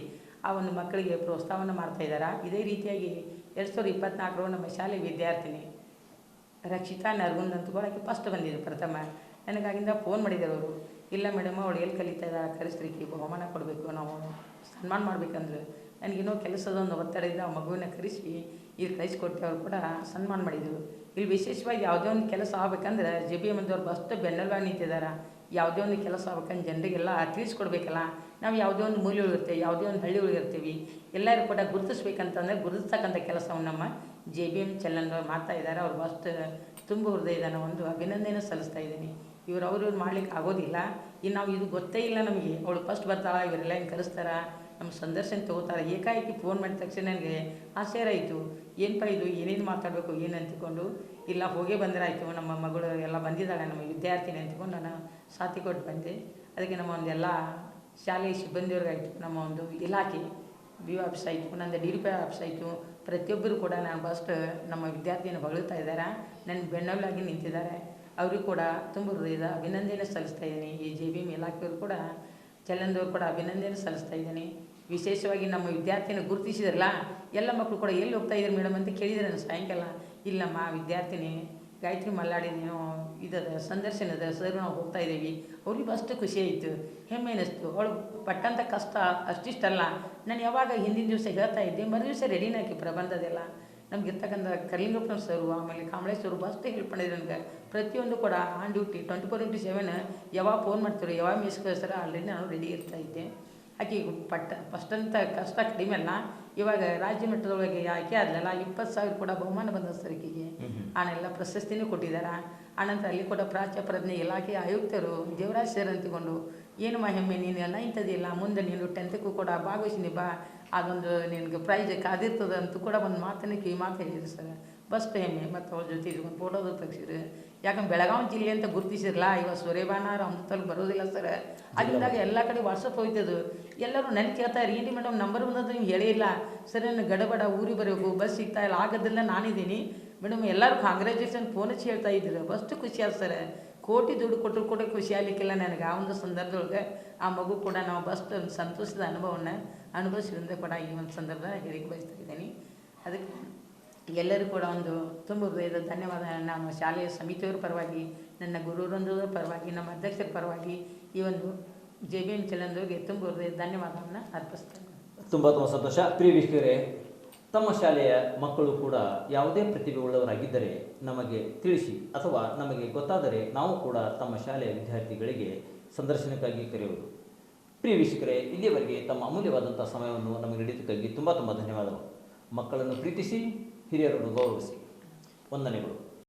ಆ ಒಂದು ಮಕ್ಕಳಿಗೆ ಪ್ರೋತ್ಸಾಹವನ್ನು ಮಾಡ್ತಾ ಇದ್ದಾರೆ. ಇದೇ ರೀತಿಯಾಗಿ ಎರಡು ಸಾವಿರದ ಇಪ್ಪತ್ನಾಲ್ಕರ ನಮ್ಮ ಶಾಲೆ ವಿದ್ಯಾರ್ಥಿನಿ ರಕ್ಷಿತಾ ನರ್ಗುಂದ್ ಅಂತ ಕೂಡ ಆಕೆ ಫಸ್ಟ್ ಬಂದಿದ್ರು ಪ್ರಥಮ. ನನಗಾಗಿಂದ ಫೋನ್ ಮಾಡಿದ್ದಾರೆ ಅವರು. ಇಲ್ಲ ಮೇಡಮ್ ಅವಳು ಎಲ್ಲಿ ಕಲಿತಾ ಇದ್ದಾರೆ ಕರೆಸ್ತ್ರಿಕೆ ಬಹುಮಾನ ಕೊಡಬೇಕು ನಾವು ಸನ್ಮಾನ ಮಾಡ್ಬೇಕಂದ್ರೆ. ನನಗಿನ್ನೂ ಕೆಲಸದ ಒಂದು ಒತ್ತಡದಿಂದ ಆ ಮಗುವಿನ ಕರೆಸಿ ಇಲ್ಲಿ ಕಳಿಸ್ಕೊಟ್ಟು ಅವ್ರು ಕೂಡ ಸನ್ಮಾನ ಮಾಡಿದರು. ಇಲ್ಲಿ ವಿಶೇಷವಾಗಿ ಯಾವುದೇ ಒಂದು ಕೆಲಸ ಆಗ್ಬೇಕಂದ್ರೆ ಜೆ ಬಿ ಎಂ ಅವ್ರು ಫಸ್ಟ್ ಬೆನ್ನೆಲುಬಾಗಿ ನಿಂತಿದ್ದಾರೆ ಯಾವುದೇ ಒಂದು ಕೆಲಸ ಆಗ್ಬೇಕಂದ್ರೆ ಜನರಿಗೆಲ್ಲ ತಿಳಿಸ್ಕೊಡ್ಬೇಕಲ್ಲ. ನಾವು ಯಾವುದೇ ಒಂದು ಮೂಲೆ ಉಳಿರುತ್ತೆ ಯಾವುದೇ ಒಂದು ಹಳ್ಳಿ ಉಳಿರ್ತೀವಿ ಎಲ್ಲರೂ ಕೂಡ ಗುರುತಿಸ್ಬೇಕಂತಂದ್ರೆ ಗುರುತಿಸ್ತಕ್ಕಂಥ ಕೆಲಸವನ್ನು ನಮ್ಮ ಜೆ ಬಿ ಎಂ ಚಲನ್ ಮಾಡ್ತಾ ಇದ್ದಾರೆ. ಅವ್ರು ಫಸ್ಟ್ ತುಂಬ ಹೃದಯದ ಒಂದು ಅಭಿನಂದನೆ ಸಲ್ಲಿಸ್ತಾ ಇದ್ದೀನಿ. ಇವ್ರು ಅವ್ರು ಮಾಡ್ಲಿಕ್ಕೆ ಆಗೋದಿಲ್ಲ. ಇನ್ನು ನಾವು ಇದು ಗೊತ್ತೇ ಇಲ್ಲ ನಮಗೆ. ಅವಳು ಫಸ್ಟ್ ಬರ್ತಾಳ, ಇವರೆಲ್ಲ ಹಿಂಗೆ ಕಲಿಸ್ತಾರ ನಮ್ಮ ಸಂದರ್ಶನ ತಗೋತಾರೆ. ಏಕಾಏಕಿ ಫೋನ್ ಮಾಡಿದ ತಕ್ಷಣ ನನಗೆ ಆಶ್ಚರ್ಯ ಏನಪ್ಪ ಇದು? ಏನೇನು ಮಾತಾಡಬೇಕು? ಏನು ಅಂತಿಕೊಂಡು? ಇಲ್ಲ, ಹೋಗೇ ಬಂದರಾಯಿತು. ನಮ್ಮ ಮಗಳು ಎಲ್ಲ ಬಂದಿದ್ದಾಳೆ, ನಮ್ಮ ವಿದ್ಯಾರ್ಥಿನಿ ಅಂತಿಕೊಂಡು ನಾನು ಸಾಥಿ ಕೊಟ್ಟು ಬಂದೆ. ಅದಕ್ಕೆ ನಮ್ಮ ಒಂದೆಲ್ಲ ಶಾಲೆಯ ಸಿಬ್ಬಂದಿಯವ್ರಿಗಾಯಿತು. ನಮ್ಮ ಒಂದು ಇಲಾಖೆ ಬಿ ಯು ಆಫೀಸ್ ಆಯಿತು, ನಂದು ಡಿ ಪಿ ಆಫೀಸ್ ಆಯಿತು. ಪ್ರತಿಯೊಬ್ಬರು ಕೂಡ ನಾನು ಫಸ್ಟ್ ನಮ್ಮ ವಿದ್ಯಾರ್ಥಿಯನ್ನು ಬಗಳ್ತಾ ಇದ್ದಾರೆ. ನನ್ನ ಬೆನ್ನೆಲುಬಾಗಿ ನಿಂತಿದ್ದಾರೆ. ಅವರಿಗೂ ಕೂಡ ತುಂಬ ಹೃದಯದ ಅಭಿನಂದನೆ ಸಲ್ಲಿಸ್ತಾ ಇದ್ದೀನಿ. ಈ ಜೆ ಬಿ ಎಂ ಇಲಾಖೆಯವರು ಕೂಡ ಚಲಂದವ್ರು ಕೂಡ ಅಭಿನಂದನೆ ಸಲ್ಲಿಸ್ತಾ ಇದ್ದೀನಿ. ವಿಶೇಷವಾಗಿ ನಮ್ಮ ವಿದ್ಯಾರ್ಥಿನ ಗುರುತಿಸಿದ್ರಲ್ಲ, ಎಲ್ಲ ಮಕ್ಕಳು ಕೂಡ ಎಲ್ಲಿ ಹೋಗ್ತಾ ಇದ್ದಾರೆ ಮೇಡಮ್ ಅಂತ ಕೇಳಿದ್ರೆ ನಾನು ಸಾಯಂಕಾಲ, ಇಲ್ಲಮ್ಮ ವಿದ್ಯಾರ್ಥಿನಿ, ಗಾಯತ್ರಿ ನೀವು ಇದದ ಸಂದರ್ಶನದ ಸರ್ ನಾವು ಹೋಗ್ತಾ ಇದ್ದೀವಿ. ಅವ್ರಿಗೆ ಅಷ್ಟು ಖುಷಿ ಆಯಿತು. ಹೆಮ್ಮೆ ಅನ್ನಿಸ್ತು. ಅವಳು ಪಟ್ಟಂಥ ಕಷ್ಟ ಅಷ್ಟಿಷ್ಟಲ್ಲ. ನಾನು ಯಾವಾಗ ಹಿಂದಿನ ದಿವಸ ಹೇಳ್ತಾ ಇದ್ದೆ ಮರು ದಿವಸ ರೆಡಿನಾಕಿ ಪ್ರಬಂಧದೆಲ್ಲ. ನಮ್ಗೆ ಇರ್ತಕ್ಕಂಥ ಕರ್ಲಿಂಗಪ್ಪನ ಸರು, ಆಮೇಲೆ ಕಾಂಬಳೇಶ್ವರು ಬಸ್ಟ್ ಹೆಲ್ಪ್ ಮಾಡಿದ್ರು ನನಗೆ. ಪ್ರತಿಯೊಂದು ಕೂಡ on duty twenty four into seven ಯಾವಾಗ ಫೋನ್ ಮಾಡ್ತಿರೋ, ಯಾವಾಗ ಮಿಸ್ ಕಳಿಸ್ತಾರೆ ಆಲ್ರೆಡಿ ನಾನು ರೆಡಿ ಇರ್ತಾ ಇದ್ದೆ. ಆಕೆ ಪಟ್ಟ ಫಸ್ಟ್ ಅಂತ ಕಷ್ಟ ಕಡಿಮೆ ಅಲ್ಲ, ಇವಾಗ ರಾಜ್ಯ ಮಟ್ಟದೊಳಗೆ ಆಕೆ ಆದ್ಲಲ್ಲ, ಇಪ್ಪತ್ತು ಸಾವಿರ ಕೂಡ ಬಹುಮಾನ ಬಂದ ಸರ್ ಆಕೆಗೆ ಆನೆಲ್ಲ ಪ್ರಶಸ್ತಿನೂ ಕೊಟ್ಟಿದ್ದಾರೆ ಆನಂತರ ಅಲ್ಲಿ ಕೂಡ ಪ್ರಾಚ್ಯ ಪ್ರಜ್ಞೆ ಇಲಾಖೆ ಆಯುಕ್ತರು ದೇವರಾಜ್ ಸರ್ ಅಂತಿಕೊಂಡು, ಏನು ಹೆಮ್ಮೆ ನೀನು ಎಲ್ಲ ಇಂಥದ್ದಿಲ್ಲ ಮುಂದೆ ನೀನು ಟೆಂತ್ಗೂ ಕೂಡ ಭಾಗವಹಿಸಿನಿ ಬಾ. ಅದೊಂದು ನಿನಗೆ ಪ್ರೈಜ್ ಕಾದಿರ್ತದೆ ಅಂತ ಕೂಡ ಒಂದು ಮಾತನ್ನು ಕಿವಿ ಮಾತು ಹೇಳಿದ್ರು ಸರ್ ಬಸ್ಟ್ ಹೆಮ್ಮೆ ಮತ್ತು ಅವ್ರ ಜೊತೆ ಒಂದು ಫೋಟೋದು ತೆಗ್ಸಿರು ಯಾಕಂದ್ರೆ ಬೆಳಗಾವಿ ಜಿಲ್ಲೆ ಅಂತ ಗುರುತಿಸಿರಲ್ಲ ಇವಾಗ ಸೂರ್ಯಬಾನ ಅಮೃತಲ್ಲಿ ಬರೋದಿಲ್ಲ ಸರ್ ಅಲ್ಲಿಂದಾಗ ಎಲ್ಲ ಕಡೆ ವಾಟ್ಸಪ್ ಹೋಯ್ತದು. ಎಲ್ಲರೂ ನನಗೆ ಕೇಳ್ತಾರೆ ರೀ ಮೇಡಮ್ ನಂಬರ್ ಬಂದದ್ದು ನೀವು ಹೇಳಿಲ್ಲ ಸರ್ ನಾನು ಗಡಬಡ, ಊರಿಗೆ ಬರಬೇಕು ಬಸ್ ಸಿಗ್ತಾ ಇಲ್ಲ ಆಗೋದಿಲ್ಲ ನಾನಿದ್ದೀನಿ. ಮೇಡಮ್ ಎಲ್ಲರೂ ಕಾಂಗ್ರ್ಯಾಚುಲೇಷನ್ ಫೋನ್ ಹಚ್ಚಿ ಹೇಳ್ತಾ ಇದ್ರು ಫಸ್ಟ್ ಖುಷಿ ಆಯ್ತು ಸರ್. ಕೋಟಿ ದುಡ್ಡು ಕೊಟ್ಟರು ಕೂಡ ಖುಷಿ ಆಗ್ಲಿಕ್ಕಿಲ್ಲ ನನಗೆ. ಆ ಒಂದು ಸಂದರ್ಭದೊಳಗೆ ಆ ಮಗು ಕೂಡ ನಾವು ಬಸ್ಟ್ ಒಂದು ಸಂತೋಷದ ಅನುಭವವನ್ನು ಅನುಭವಿಸಿದ್ರಿಂದ ಕೂಡ ಈ ಒಂದು ಸಂದರ್ಭ ಹೇಳಿಕೆ ಬಯಸ್ತಾ ಇದ್ದೀನಿ. ಅದಕ್ಕೆ ಎಲ್ಲರೂ ಕೂಡ ಒಂದು ತುಂಬ ಹೃದಯದ ಧನ್ಯವಾದ ನಮ್ಮ ಶಾಲೆಯ ಸಮಿತಿಯವರ ಪರವಾಗಿ, ನನ್ನ ಗುರುವೃಂದದ ಪರವಾಗಿ, ನಮ್ಮ ಅಧ್ಯಕ್ಷರ ಪರವಾಗಿ ಈ ಒಂದು ಜೆ ಬಿ ಎನ್ ಚಲಂದವ್ರಿಗೆ ತುಂಬ ಹೃದಯದ ಧನ್ಯವಾದವನ್ನು ಅರ್ಪಿಸ್ತೇನೆ ತುಂಬ ತುಂಬ ಸಂತೋಷ. ಪ್ರಿಯ ವೀಕ್ಷಕರೇ ತಮ್ಮ ಶಾಲೆಯ ಮಕ್ಕಳು ಕೂಡ ಯಾವುದೇ ಪ್ರತಿಭೆ ಉಳ್ಳವರಾಗಿದ್ದರೆ ನಮಗೆ ತಿಳಿಸಿ ಅಥವಾ ನಮಗೆ ಗೊತ್ತಾದರೆ ನಾವು ಕೂಡ ತಮ್ಮ ಶಾಲೆಯ ವಿದ್ಯಾರ್ಥಿಗಳಿಗೆ ಸಂದರ್ಶನಕ್ಕಾಗಿ ಕರೆಯುವುದು. ಪ್ರಿಯ ವೀಕ್ಷಕರೇ, ಇಲ್ಲಿಯವರೆಗೆ ತಮ್ಮ ಅಮೂಲ್ಯವಾದಂಥ ಸಮಯವನ್ನು ನಮಗೆ ನೀಡಿದ್ದಕ್ಕಾಗಿ ತುಂಬ ತುಂಬ ಧನ್ಯವಾದಗಳು. ಮಕ್ಕಳನ್ನು ಪ್ರೀತಿಸಿ, ಹಿರಿಯರನ್ನು ಗೌರವಿಸಿ. ವಂದನೆಗಳು.